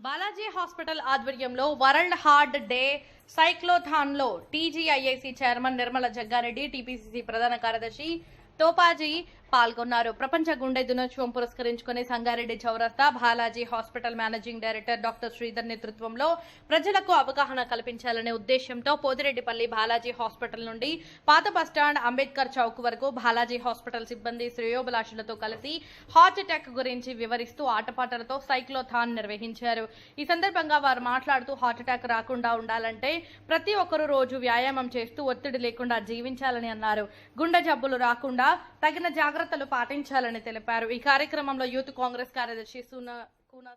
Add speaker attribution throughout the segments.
Speaker 1: Balaji hospital ఆధ్వర్యంలో world heart day సైక్లోథాన్లో TGIIC chairman Nirmala Jaggareddy TPCC ప్రధాన కార్యదర్శి తోపాజీ పాల్గొన్నారు. ప్రపంచ గుండె దినోత్సవం పురస్కరించుకుని సంగారెడ్డి చౌరస్తా Balaji hospital managing director doctor Sridhar నేతృత్వంలో ప్రజలకు అవగాహన కల్పించాలనే ఉద్దేశంతో పోతిరెడ్డిపల్లి బాలాజీ హాస్పిటల్ నుండి పాత బస్టాండ్ అంబేద్కర్ చౌక్ వరకు బాలాజీ హాస్పిటల్ సిబ్బంది శ్రేయోభిలాషులతో కలిసి హార్ట్ అటాక్ గురించి వివరిస్తూ ఆటపాటలతో సైక్లోథాన్ నిర్వహించారు. ఈ సందర్భంగా వారు మాట్లాడుతూ హార్ట్ అటాక్ రాకుండా ఉండాలంటే ప్రతి ఒక్కరూ రోజు వ్యాయామం చేస్తూ ఒత్తిడి లేకుండా జీవించాలని అన్నారు. గుండె జబ్బులు రాకుండా తగిన జాగ్రత్త జాగ్రత్తలు పాటించాలని తెలిపారు. ఈ కార్యక్రమంలో యూత్ కాంగ్రెస్ కార్యదర్శి సునా కూనా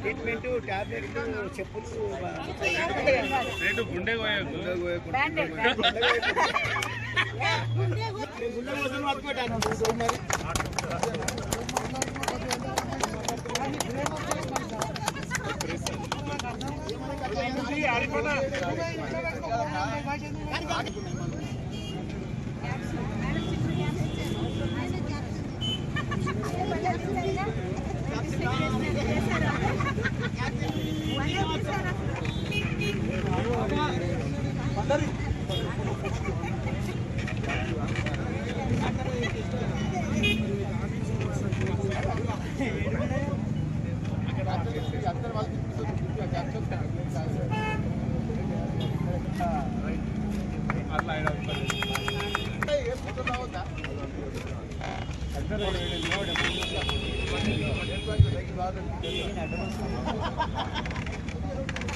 Speaker 2: ట్రీట్మెంట్ టాబ్లెట్ చెప్పులు
Speaker 3: గుండె ఆడిపోతా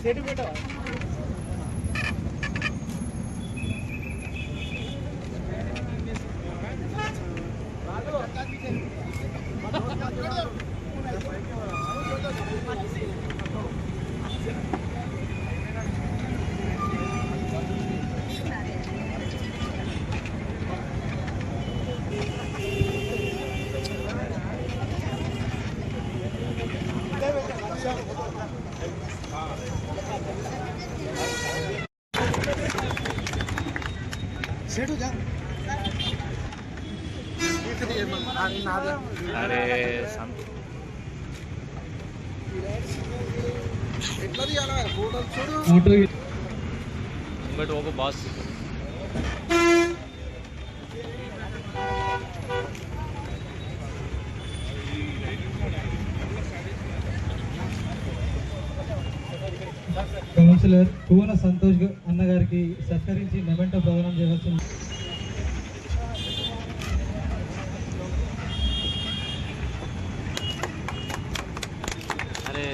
Speaker 2: సెట్ जा
Speaker 3: అరే సం-
Speaker 2: ఎట్లా తీయాలా ఫోటోలు చూడు
Speaker 3: ఇంకోటి ఒక బాస్
Speaker 4: కౌన్సిలర్ పువ్వన సంతోష్ గా- అన్న గారికి సత్కరించి మెమెంటో ప్రదానం చేయవలసింది.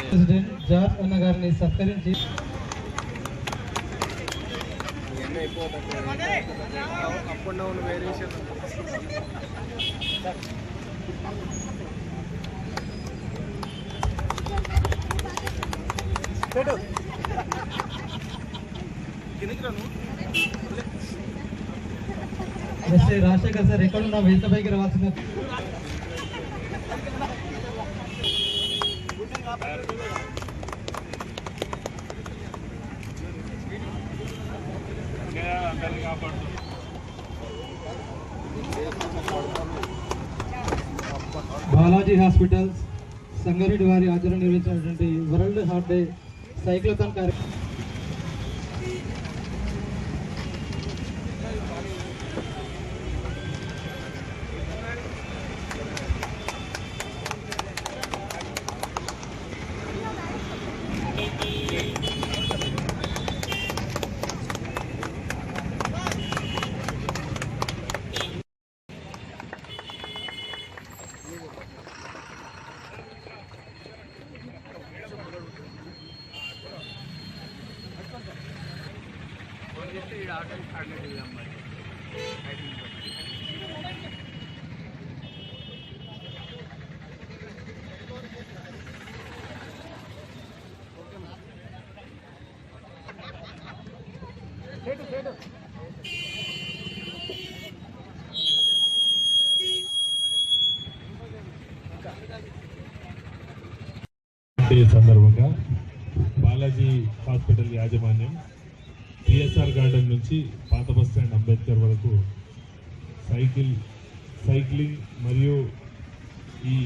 Speaker 4: ప్రెసిడెంట్ జార్జ్ అన్న గారిని సత్కరించి
Speaker 2: అప్ అండ్ డౌన్ పెట్టు.
Speaker 4: రాజశేఖర్ సార్ ఎక్కడున్నా వేదిక పైకి రావాల్సింది. బాలాజీ హాస్పిటల్స్ సంగారెడ్డి వారి ఆచరణ నిర్వహించినటువంటి వరల్డ్ హార్ట్ డే సైక్లోథాన్ కార్యక్రమం.
Speaker 5: ఈ సందర్భంగా బాలాజీ హాస్పిటల్ యాజమాన్యం టిఎస్ఆర్ గార్డెన్ నుంచి పాత బస్ స్టాండ్ అంబేద్కర్ వరకు సైకిల్ సైక్లింగ్ మరియు ఈ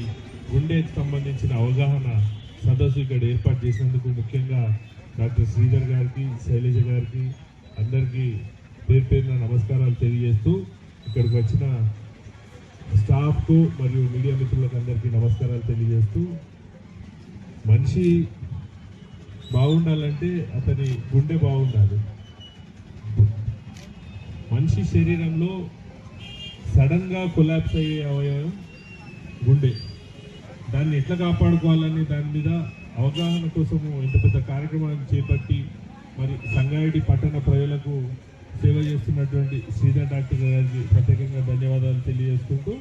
Speaker 5: గుండెకి సంబంధించిన అవగాహన సదస్సు ఇక్కడ ఏర్పాటు చేసినందుకు ముఖ్యంగా డాక్టర్ శ్రీధర్ గారికి శైలజ గారికి అందరికీ పేరు పేరున నమస్కారాలు తెలియజేస్తూ ఇక్కడికి వచ్చిన స్టాఫ్కు మరియు మీడియా మిత్రులకు అందరికీ నమస్కారాలు తెలియజేస్తూ మనిషి బాగుండాలంటే అతని గుండె బాగుండాలి. మనిషి శరీరంలో సడన్గా కొలాప్స్ అయ్యే అవయవం గుండె. దాన్ని ఎట్లా కాపాడుకోవాలని దాని మీద అవగాహన కోసము ఇంత పెద్ద కార్యక్రమాన్ని చేపట్టి మరి సంగారెడ్డి పట్టణ ప్రజలకు సేవ చేస్తున్నటువంటి శ్రీధర్ డాక్టర్ గారికి ప్రత్యేకంగా ధన్యవాదాలు తెలియజేసుకుంటూ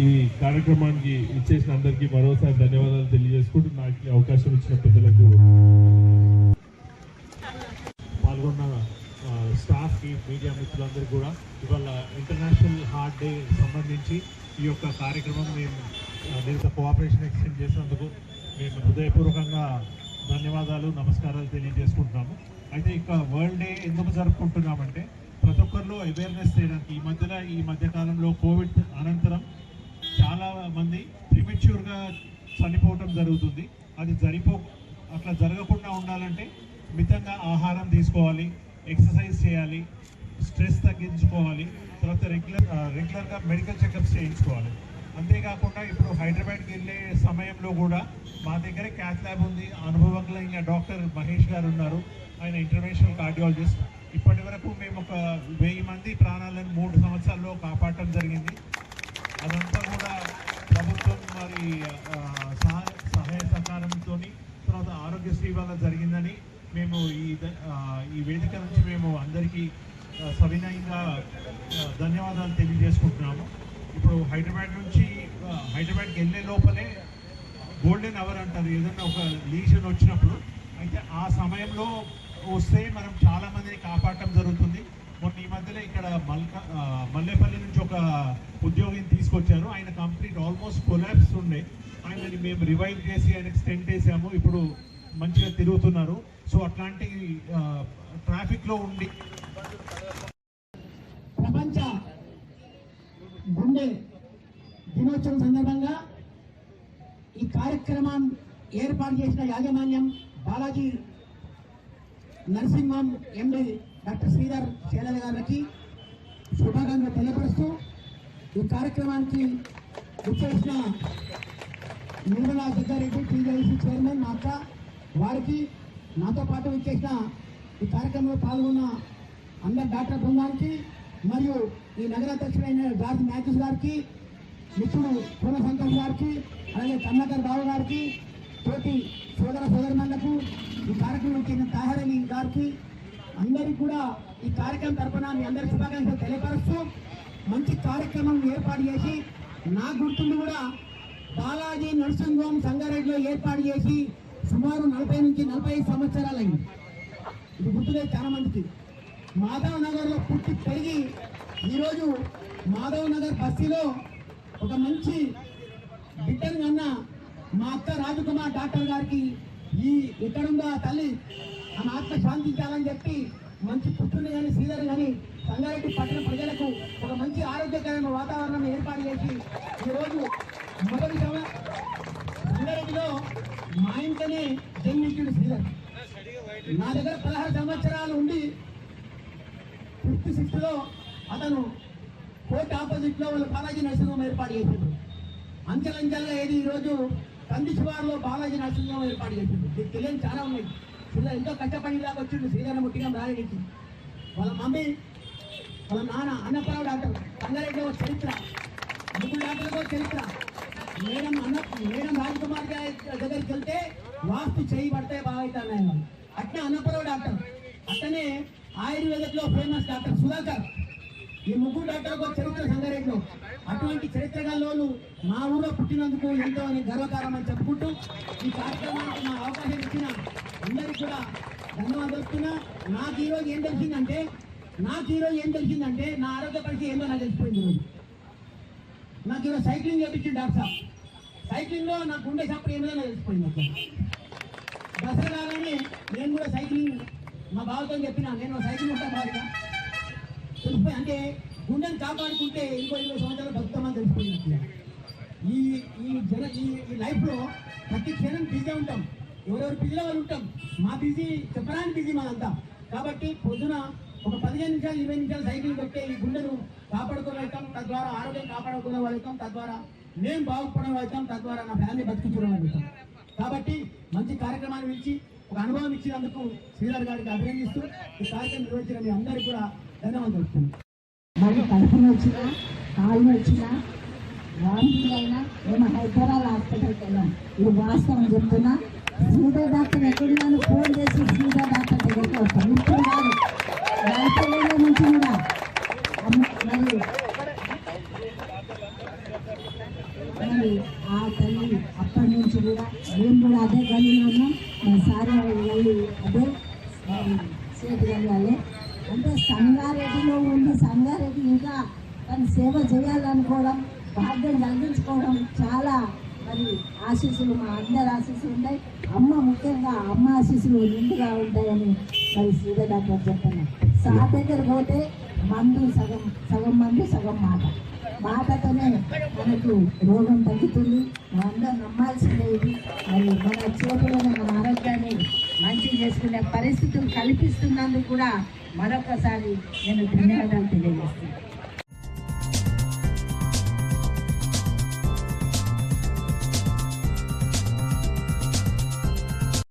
Speaker 5: ఈ కార్యక్రమానికి ఇచ్చేసిన అందరికీ మరోసారి ధన్యవాదాలు తెలియజేసుకుంటూ నాకు అవకాశం ఇచ్చిన పెద్దలకు
Speaker 6: పాల్గొన్న స్టాఫ్కి మీడియా మిత్రులందరూ కూడా ఇవాళ ఇంటర్నేషనల్ హార్ట్ డే సంబంధించి ఈ యొక్క కార్యక్రమం మేము ఆ, కోఆపరేషన్ ఎక్స్టెండ్ చేసినందుకు మేము హృదయపూర్వకంగా ధన్యవాదాలు నమస్కారాలు తెలియజేసుకుంటున్నాము. అయితే ఇక వరల్డ్ డే ఎందుకు జరుపుకుంటున్నామంటే ప్రతి ఒక్కరిలో అవేర్నెస్ చేయడానికి ఈ మధ్యలో ఈ మధ్యకాలంలో కోవిడ్ అనంతరం చాలా మంది ప్రిమెచ్యూర్గా చనిపోవటం జరుగుతుంది. అది జరిపో అట్లా జరగకుండా ఉండాలంటే మితంగా ఆహారం తీసుకోవాలి ఎక్సర్సైజ్ చేయాలి స్ట్రెస్ తగ్గించుకోవాలి తర్వాత రెగ్యులర్ రెగ్యులర్గా మెడికల్ చెకప్స్ చేయించుకోవాలి. అంతేకాకుండా ఇప్పుడు హైదరాబాద్కి వెళ్ళే సమయంలో కూడా మా దగ్గర క్యాత్ ల్యాబ్ ఉంది. అనుభవంగా డాక్టర్ మహేష్ గారు ఉన్నారు. ఆయన ఇంటర్నేషనల్ కార్డియాలజిస్ట్. ఇప్పటి వరకు మేము ఒక వెయ్యి మంది ప్రాణాలను మూడు సంవత్సరాల్లో కాపాడటం జరిగింది. అదంతా కూడా ప్రభుత్వం మరి ఆ, మేము ఈ ద- ఈ వేదిక నుంచి మేము అందరికీ సవినయంగా ధన్యవాదాలు తెలియజేసుకుంటున్నాము. ఇప్పుడు హైదరాబాద్ నుంచి హైదరాబాద్కి వెళ్ళే లోపలే గోల్డెన్ అవర్ అంటారు. ఏదైనా ఒక లీజన్ వచ్చినప్పుడు అయితే ఆ సమయంలో వస్తే మనం చాలామందిని కాపాడటం జరుగుతుంది. మొన్న ఈ మధ్యలో ఇక్కడ మల్క మల్లెపల్లి మల్లేపల్లి నుంచి ఒక ఉద్యోగిని తీసుకొచ్చారు. ఆయన కంప్లీట్ ఆల్మోస్ట్ కొలాబ్స్ ఉండే. ఆయనని మేము రివైవ్ చేసి ఆయనకి స్టెంట్ వేసాము. ఇప్పుడు మంచిగా తిరుగుతున్నారు. సో అట్లాంటి ట్రాఫిక్లో ఉండి
Speaker 7: ప్రపంచ గుండె దినోత్సవం సందర్భంగా ఈ కార్యక్రమం ఏర్పాటు చేసిన యాజమాన్యం బాలాజీ నరసింహం ఎండి డాక్టర్ శ్రీధర్ శైలజ గారికి శుభాకాంక్షలు తెలియపరుస్తూ ఈ కార్యక్రమానికి వచ్చేసిన నిర్మలా సిద్ధారెడ్డి టీజేసీ చైర్మన్ మా అక్క వారికి నాతో పాటు ఇచ్చేసిన ఈ కార్యక్రమంలో పాల్గొన్న అందరి డాక్టర్ బృందానికి మరియు ఈ నగరాధ్యక్షుడైన జార్జ్ మ్యాథ్యూస్ గారికి మిత్రుడు పూర్ణ సంతోష్ గారికి అలాగే కన్నాకర్ బాబు గారికి తోటి సోదర సోదరులకు ఈ కార్యక్రమం ఇచ్చిన తాహరణి గారికి అందరికీ కూడా ఈ కార్యక్రమం తరపున మీ అందరి శుభాకాంక్షలు తెలియపరుస్తూ మంచి కార్యక్రమం ఏర్పాటు చేసి నా గుర్తుండి కూడా బాలాజీ నరసింహం సంగారెడ్డిలో ఏర్పాటు చేసి సుమారు నలభై నుంచి నలభై ఐదు సంవత్సరాలైంది. ఇది గుర్తులేదు చాలా మందికి. మాధవ్ నగర్లో పుట్టి పెరిగి ఈరోజు మాధవ్ నగర్ బస్తీలో ఒక మంచి బిడ్డను కన్న మా అక్క రాజకుమార్ డాక్టర్ గారికి ఈ ఎక్కడుందో ఆ తల్లి ఆమె ఆత్మ శాంతించాలని చెప్పి మంచి పుత్రుని కానీ శ్రీధర్ కానీ సంగారెడ్డి పట్టణ ప్రజలకు ఒక మంచి ఆరోగ్యకరమైన వాతావరణం ఏర్పాటు చేసి ఈరోజు మొదటి సభ మా ఇంట్లోనే జన్మించిన శ్రీధర్. నా దగ్గర పదహారు సంవత్సరాలు ఉండి ఫిఫ్త్ సిక్స్త్లో అతను కోర్టు ఆపోజిట్లో వాళ్ళు బాలాజీ నర్సింహం ఏర్పాటు చేసిండు. అంచెలంచెలుగా ఏది ఈరోజు కందిశివారులో బాలాజీ నర్సింహం ఏర్పాటు చేసిండు. మీకు తెలియని చాలా ఉన్నాయి. శ్రీధర్ ఎంతో కష్టపడి దాకా వచ్చిండు శ్రీధర్ ముట్టిగా రాయడానికి వాళ్ళ మమ్మీ వాళ్ళ నాన్న అన్నపరావు డాక్టర్ రంగారెడ్డి చరిత్ర ముగ్గురు డాక్టర్లకు చరిత్ర. మేడం అన్న మేడం రాజకుమార్ గారి దగ్గరికి వెళ్తే వాస్తు చేయి పడితే బాగా అవుతాయి అన్నపరావు డాక్టర్ అట్లనే ఆయుర్వేదంలో ఫేమస్ డాక్టర్ సుధాకర్. ఈ ముగ్గురు డాక్టర్లకు ఒక చరిత్ర సంగారెడ్డిలో. అటువంటి చరిత్ర మా ఊళ్ళో పుట్టినందుకు ఎంతో అని గర్వకారం అని చెప్పుకుంటూ ఈ కార్యక్రమానికి మా అవకాశం ఇచ్చిన అందరికీ కూడా ధన్యవాదాలు తెలుపుతున్నా నాకు ఈరోజు ఏం తెలిసిందంటే నాకు ఈరోజు ఏం తెలిసిందంటే నా ఆరోగ్య పరిస్థితి ఏందో నాకు తెలిసిపోయింది ఈరోజు నాకు ఈరోజు సైక్లింగ్ చేపించింది డాక్టర్ సాబ్. సైక్లింగ్లో నాకు ఉండే చప్పుడు ఏమైనా నాకు తెలిసిపోయింది అక్కడ దసరా నేను కూడా సైక్లింగ్ మా బావతో చెప్పిన నేను సైక్లింగ్ ఉంటాను బాగా తెలిసిపోయి అంటే గుండెని కాపాడుకుంటే ఇంకో ఇరవై సంవత్సరాలు బతుకుతామని తెలిసిపోయింది ఈ ఈ జన ఈ ఈ లైఫ్లో ప్రతి క్షణం బిజీ ఉంటాం. ఎవరెవరు బిజీలో వాళ్ళు ఉంటాం. మా బిజీ చెప్పడానికి బిజీ మాదంతా. కాబట్టి పొద్దున ఒక పదిహేను నిమిషాలు ఇరవై నిమిషాలు సైకిల్ పెట్టే ఈ గుండెను కాపాడుకోగలుగుతాం తద్వారా ఆరోగ్యం కాపాడుకోగలుగుతాం తద్వారా మేము బాగుపడగలుగుతాం తద్వారా నా ఫ్యామిలీ బతికి చూడగలుగుతాం కాబట్టి మంచి కార్యక్రమాన్ని పిలిచి ఒక అనుభవం ఇచ్చినందుకు శ్రీధర్ గారికి అభినందిస్తూ ఈ కార్యక్రమం నిర్వహించిన మీ అందరికీ కూడా ధన్యవాదాలు తెలుపుతున్నాను.
Speaker 8: మరి కడుపు వచ్చినా కాలు వచ్చినా వాంతింగ్ అయినా మేము హైదరాబాద్ హాస్పిటల్కి వెళ్ళాం. ఇది వాస్తవం చెప్తున్నా. శ్రీధర్ డాక్టర్ ఎక్కడున్నాను? ఫోన్ చేసి శ్రీధర్ డాక్టర్ దగ్గరికి వస్తాను. ఇప్పుడు కాదు. రాయపల్లిలో నుంచి కూడా. మరి మరి ఆ తల్లి అప్పటి నుంచి కూడా మేము కూడా అదే గల్లీలో ఉన్నాం. మా సార్ గల్లి అదే మరి సేటు గల్లి వాళ్ళే. అంటే సంగారెడ్డిలో ఉండి సంగారెడ్డి ఇంకా తను సేవ చేయాలనుకోవడం భాగ్యం కలిగించుకోవడం చాలా మరి ఆశీస్సులు మా అందరి ఆశీస్సులు ఉన్నాయి. అమ్మ ముఖ్యంగా అమ్మ ఆశీస్సులు నిండుగా ఉంటాయని మరి శ్రీధర్ డాక్టర్ చెప్తున్నారు సార్ దగ్గర పోతే మందు సగం సగం మందు సగం మాట. మాటతోనే మనకు రోగం తగ్గుతుంది. మందు నమ్మాల్సిందే ఇది. మరి మన చేతులను మన ఆరోగ్యాన్ని మంచి చేసుకునే పరిస్థితులు కల్పిస్తున్నందుకు కూడా మరొకసారి నేను ధన్యవాదాలు తెలియజేస్తున్నాను.